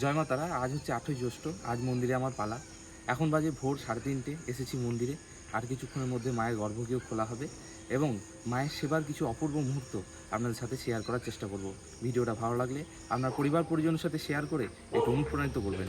জয় মা তারা, আজ হচ্ছে আটই জ্যৈষ্ঠ, আজ মন্দিরে আমার পালা। এখন বাজে ভোর সাড়ে তিনটে, এসেছি মন্দিরে। আর কিছুক্ষণের মধ্যে মায়ের গর্ভগৃহ খোলা হবে এবং মায়ের সেবার কিছু অপূর্ব মুহূর্ত আপনাদের সাথে শেয়ার করার চেষ্টা করব। ভিডিওটা ভালো লাগলে আপনার পরিবার পরিজনের সাথে শেয়ার করে একটু অনুপ্রাণিত করবেন।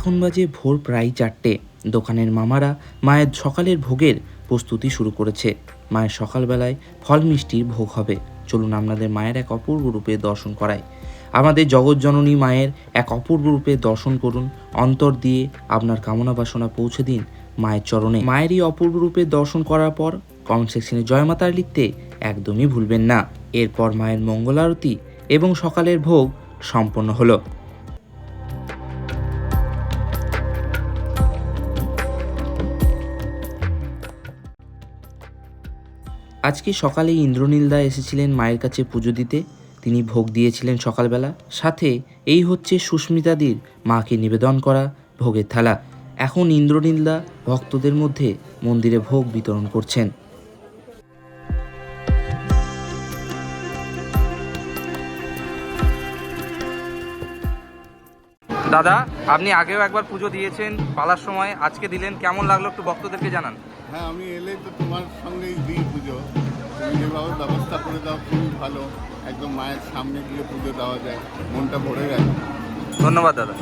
এখন বাজে ভোর প্রায় চারটে। দোকানের মামারা মায়ের সকালের ভোগের প্রস্তুতি শুরু করেছে। মায়ের সকালবেলায় ফল মিষ্টির ভোগ হবে। চলুন আপনাদের মায়ের এক অপূর্ব রূপে দর্শন করাই। আমাদের জগৎজননী মায়ের এক অপূর্ব রূপে দর্শন করুন। অন্তর দিয়ে আপনার কামনা বাসনা পৌঁছে দিন মায়ের চরণে। মায়েরই অপূর্ব রূপে দর্শন করার পর কমেন্ট সেকশনে জয় মাতার লিখতে একদমই ভুলবেন না। এরপর মায়ের মঙ্গল আরতি এবং সকালের ভোগ সম্পন্ন হলো। আজকে সকালে ইন্দ্রনীলদা এসেছিলেন মায়ের কাছে পুজো দিতে। তিনি ভোগ দিয়েছিলেন সকালবেলা। সাথে এই হচ্ছে সুস্মিতাদির মাকে নিবেদন করা ভোগের থালা। এখন ইন্দ্রনীলদা ভক্তদের মধ্যে মন্দিরে ভোগ বিতরণ করছেন। দাদা, আপনি আগেও একবার পুজো দিয়েছেন পালার সময়। আজকে দিলেন। কেমন লাগল একটু ভক্তদেরকে জানান। হ্যাঁ আমি এলে তো তোমার সঙ্গেই দিই পুজো। তুমি যেভাবে ব্যবস্থা করে দাও খুবই ভালো। একদম মায়ের সামনে গিয়ে পুজো দেওয়া যায় মনটা ভরে গেল। ধন্যবাদ দাদা।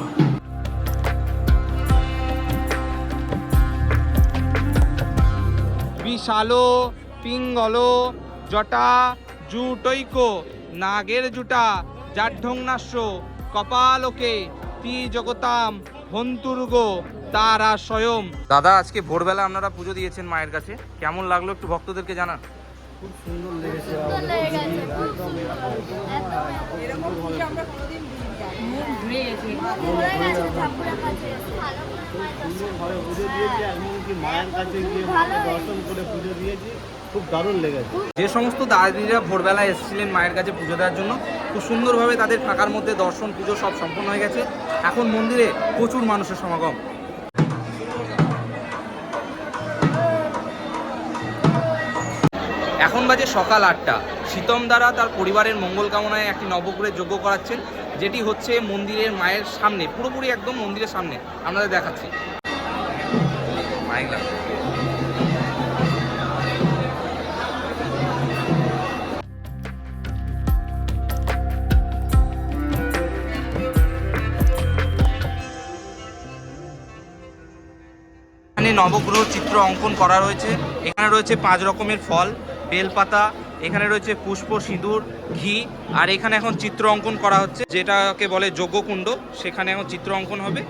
বিশালো পিঙ্গলো জটা জুটৈক নাগের জুটা জাঢ্যংনাস্য কপালোকে তি জগতাম হন্তুর্গ তারা স্বয়ং। দাদা আজকে ভোরবেলা আপনারা পুজো দিয়েছেন মায়ের কাছে। কেমন লাগল একটু ভক্তদেরকে জানান। লেগেছে খুব সুন্দর। এরকম পুজো আমরা কোনোদিন দিইনি ঘুরে গেছে। ঠাকুরের কাছে ভালো করে মায়ের দর্শন সুন্দরভাবে পুজো দিয়েছি এমনকি মায়ের কাছে গিয়ে দর্শন করে পুজো দিয়েছি। খুব দারুণ লেগেছে। যে সমস্ত দাদিরা ভোরবেলা এসেছিলেন মায়ের কাছে পুজো দেওয়ার জন্য খুব সুন্দরভাবে তাদের ফাঁকার মধ্যে দর্শন পুজো সব সম্পন্ন হয়ে গেছে। এখন মন্দিরে প্রচুর মানুষের সমাগম। এখন বাজে সকাল আটটা। শীতম দ্বারা তার পরিবারের মঙ্গল কামনায় একটি নবগ্রহের যোগ্য করাচ্ছেন, যেটি হচ্ছে মন্দিরের মায়ের সামনে, পুরোপুরি একদম মন্দিরের সামনে। আপনাদের দেখাচ্ছি। নবগ্রহ চিত্র অঙ্কন করা রয়েছে। এখানে রয়েছে পাঁচ রকমের ফল, বেলপাতা, এখানে রয়েছে পুষ্প, সিঁদুর, ঘি, আর এখানে এখন চিত্র অঙ্কন করা হচ্ছে, যেটাকে বলে যজ্ঞকুণ্ড। সেখানে এখন চিত্র অঙ্কন হবে,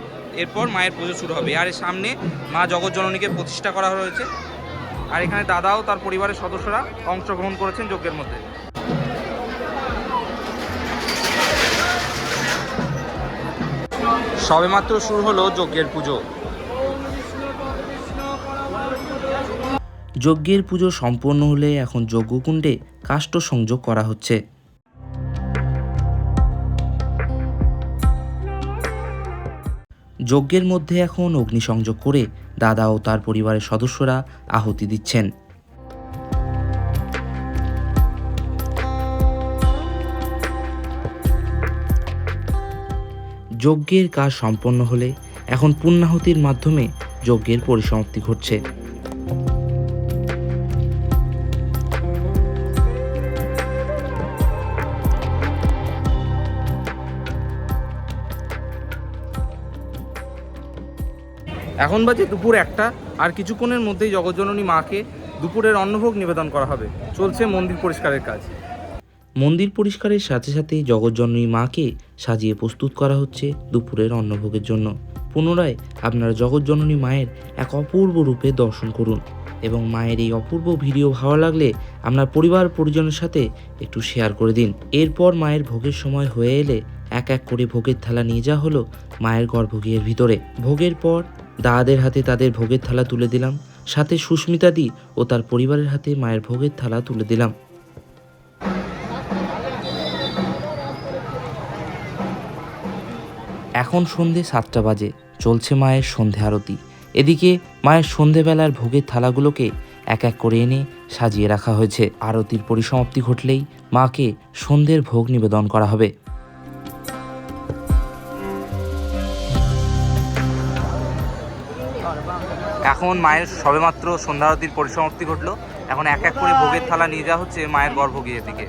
এরপর মায়ের পুজো শুরু হবে। আর সামনে মা জগৎজননীকে প্রতিষ্ঠা করা রয়েছে। আর এখানে দাদাও তার পরিবারের সদস্যরা অংশগ্রহণ করেছেন যজ্ঞের মধ্যে। সবেমাত্র শুরু হলো যজ্ঞের পুজো। যজ্ঞের পুজো সম্পন্ন হলে এখন যজ্ঞকুণ্ডে কাষ্ঠ সংযোগ করা হচ্ছে। যজ্ঞের মধ্যে এখন অগ্নিসংযোগ করে দাদা ও তার পরিবারের সদস্যরা আহুতি দিচ্ছেন। যজ্ঞের কাজ সম্পন্ন হলে এখন পুণ্যাহুতির মাধ্যমে যজ্ঞের পরিসমাপ্তি ঘটছে। এখন বাজে দুপুর একটা, আর কিছুক্ষণের মধ্যেই জগজ্জননী মাকে দুপুরের অন্নভোগ নিবেদন করা হবে। চলছে মন্দির পরিষ্কারের কাজ। মন্দির পরিষ্কারের সাথে সাথে জগৎজননী মাকে সাজিয়ে প্রস্তুত করা হচ্ছে দুপুরের অন্নভোগের জন্য। পুনরায় আপনারা জগৎজননী মায়ের এক অপূর্ব রূপে দর্শন করুন এবং মায়ের এই অপূর্ব ভিডিও ভালো লাগলে আপনার পরিবার পরিজনের সাথে একটু শেয়ার করে দিন। এরপর মায়ের ভোগের সময় হয়ে এলে এক এক করে ভোগের থালা নিয়ে যাওয়া হলো মায়ের গর্ভগৃহের ভিতরে। ভোগের পর দাদাদের হাতে তাদের ভোগের থালা তুলে দিলাম, সাথে সুস্মিতাদি ও তার পরিবারের হাতে মায়ের ভোগের থালা তুলে দিলাম। এখন সন্ধে সাতটা বাজে, চলছে মায়ের সন্ধে আরতি। এদিকে মায়ের সন্ধেবেলার ভোগের থালাগুলোকে এক এক করে এনে সাজিয়ে রাখা হয়েছে। আরতির পরিসমাপ্তি ঘটলেই মাকে সন্ধ্যের ভোগ নিবেদন করা হবে। এখন মায়ের সবেমাত্র সন্ধ্যা আরতির পরিসমাপ্তি ঘটলো। এখন এক এক করে ভোগের থালা নিয়ে যাওয়া হচ্ছে মায়ের গর্ভগৃহের দিকে।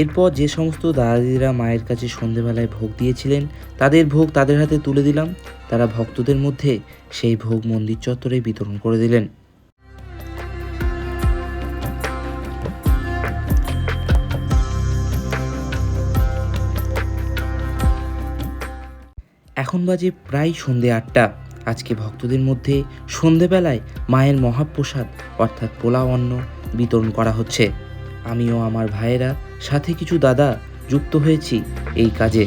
এরপর যে সমস্ত দাদা দিদিরা মায়ের কাছে সন্ধেবেলায় ভোগ দিয়েছিলেন, তাদের ভোগ তাদের হাতে তুলে দিলাম। তারা ভক্তদের মধ্যে সেই ভোগ মন্দির চত্বরে বিতরণ করে দিলেন। এখন বাজে প্রায় সন্ধে আটটা। আজকে ভক্তদের মধ্যে সন্ধেবেলায় মায়ের মহাপ্রসাদ, অর্থাৎ পোলাও অন্ন, বিতরণ করা হচ্ছে। আমিও আমার ভাইয়েরা, সাথে কিছু দাদা যুক্ত হয়েছি এই কাজে।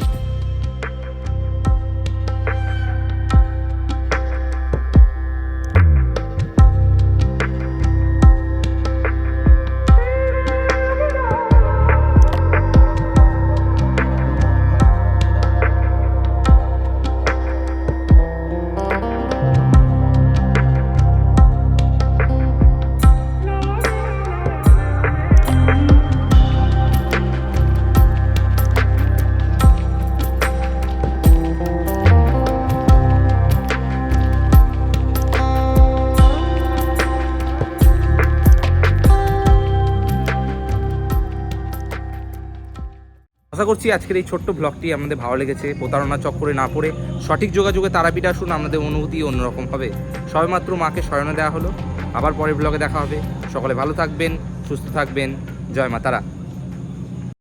করছি আজকের এই ছোট্ট ব্লগটি আমাদের ভালো লেগেছে, প্রতারণা চক্করে না পড়ে সঠিক যোগাযোগে তারাপীঠ আসুন, আমাদের অনুভূতি অন্যরকম হবে। সবেমাত্র মাকে স্মরণে দেওয়া হলো। আবার পরের ব্লগে দেখা হবে। সকলে ভালো থাকবেন, সুস্থ থাকবেন। জয় মা তারা